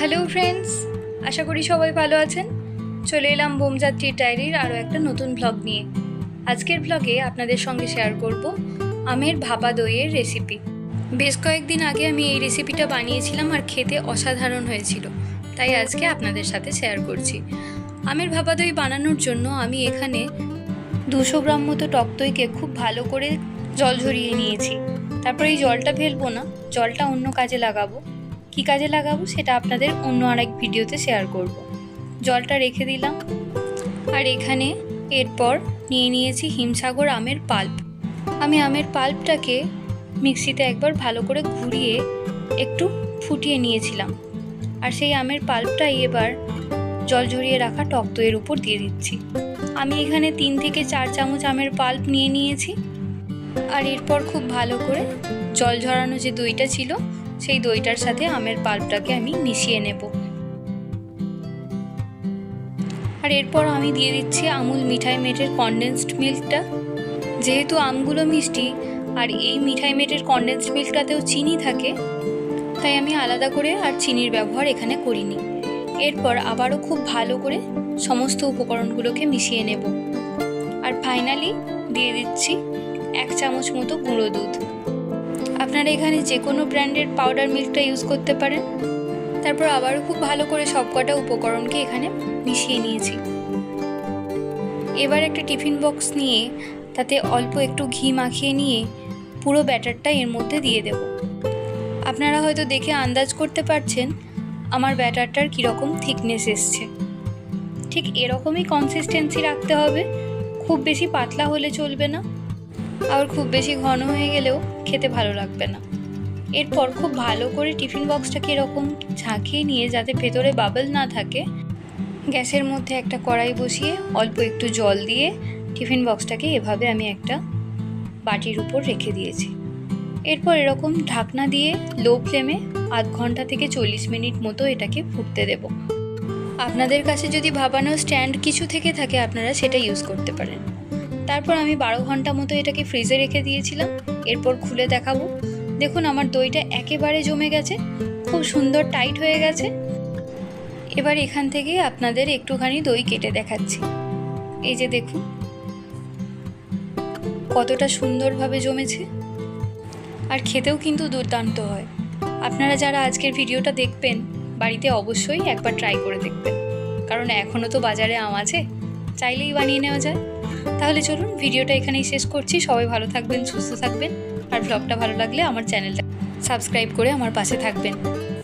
Hello friends আশা করি সবাই ভালো আছেন। চলে এলাম বোমযাত্রীর ডায়েরির আরও একটা নতুন ব্লগ নিয়ে। আজকের ব্লগে আপনাদের সঙ্গে শেয়ার করব আমের ভাপা দইয়ের রেসিপি বেশ কয়েকদিন আগে আমি এই রেসিপিটা বানিয়েছিলাম আর খেতে অসাধারণ হয়েছিল। তাই আজকে আপনাদের সাথে শেয়ার করছি। আমের ভাপা দই বানানোর জন্য আমি এখানে দুশো গ্রাম মতো টক দইকে খুব ভালো করে জল ঝরিয়ে নিয়েছি। তারপর এই জলটা ফেলব না, জলটা অন্য কাজে লাগাবো। কী কাজে লাগাবো সেটা আপনাদের অন্য আরেক ভিডিওতে শেয়ার করব। জলটা রেখে দিলাম। আর এখানে এরপর নিয়ে নিয়েছি হিমসাগর আমের পাল্প। আমি আমের পাল্পটাকে মিক্সিতে একবার ভালো করে ঘুরিয়ে একটু ফুটিয়ে নিয়েছিলাম। আর সেই আমের পাল্পটাই এবার জল ঝরিয়ে রাখা টক দইয়ের উপর দিয়ে দিচ্ছি। আমি এখানে তিন থেকে চার চামচ আমের পাল্প নিয়ে নিয়েছি। আর এরপর খুব ভালো করে জল ঝরানো যে দইটা ছিল সেই দইটার সাথে আমের পাল্পটাকে আমি মিশিয়ে নেব। আর এরপর আমি দিয়ে দিচ্ছি আমুল মিঠাই মেটের কনডেন্সড মিল্কটা যেহেতু আমগুলো মিষ্টি, আর এই মিঠাই মেটের কনডেন্সড মিল্কটাতেও চিনি থাকে, তাই আমি আলাদা করে আর চিনির ব্যবহার এখানে করিনি। এরপর আবারও খুব ভালো করে সমস্ত উপকরণগুলোকে মিশিয়ে নেব। আর ফাইনালি দিয়ে দিচ্ছি এক চামচ মতো গুঁড়ো দুধ। আপনারা এখানে যে কোনো ব্র্যান্ডের পাউডার মিল্কটা ইউজ করতে পারেন। তারপর আবারও খুব ভালো করে সবকটা উপকরণকে এখানে মিশিয়ে নিয়েছি। এবার একটা টিফিন বক্স নিয়ে তাতে অল্প একটু ঘি মাখিয়ে নিয়ে পুরো ব্যাটারটা এর মধ্যে দিয়ে দেব। আপনারা হয়তো দেখে আন্দাজ করতে পারছেন আমার ব্যাটারটার কীরকম থিকনেস এসছে। ঠিক এরকমই কনসিস্টেন্সি রাখতে হবে। খুব বেশি পাতলা হলে চলবে না। আবার খুব বেশি ঘন হয়ে গেলেও খেতে ভালো লাগবে না। এরপর খুব ভালো করে টিফিন বক্সটাকে এরকম ঝাঁকিয়ে নিয়ে যাতে ভেতরে বাবল না থাকে, গ্যাসের মধ্যে একটা কড়াই বসিয়ে অল্প একটু জল দিয়ে টিফিন বক্সটাকে এভাবে আমি একটা বাটির উপর রেখে দিয়েছি। এরপর এরকম ঢাকনা দিয়ে লো ফ্লেমে আধ ঘণ্টা থেকে চল্লিশ মিনিট মতো এটাকে ফুটতে দেব। আপনাদের কাছে যদি ভাবানো স্ট্যান্ড কিছু থেকে থাকে, আপনারা সেটা ইউজ করতে পারেন। তারপর আমি বারো ঘণ্টা মতো এটাকে ফ্রিজে রেখে দিয়েছিলাম। এরপর খুলে দেখাবো। দেখুন, আমার দইটা একেবারে জমে গেছে, খুব সুন্দর টাইট হয়ে গেছে। এবার এখান থেকে আপনাদের একটুখানি দই কেটে দেখাচ্ছি। এই যে দেখুন, কতটা সুন্দরভাবে জমেছে। আর খেতেও কিন্তু দুর্দান্ত হয়। আপনারা যারা আজকের ভিডিওটা দেখবেন, বাড়িতে অবশ্যই একবার ট্রাই করে দেখবেন। কারণ এখনও তো বাজারে আম আছে, চাইলেই বানিয়ে নেওয়া যায়। তাহলে চলুন ভিডিওটা এখানেই শেষ করছি। সবাই ভালো থাকবেন, সুস্থ থাকবেন। আর ব্লগটা ভালো লাগলে আমার চ্যানেলটা সাবস্ক্রাইব করে আমার পাশে থাকবেন।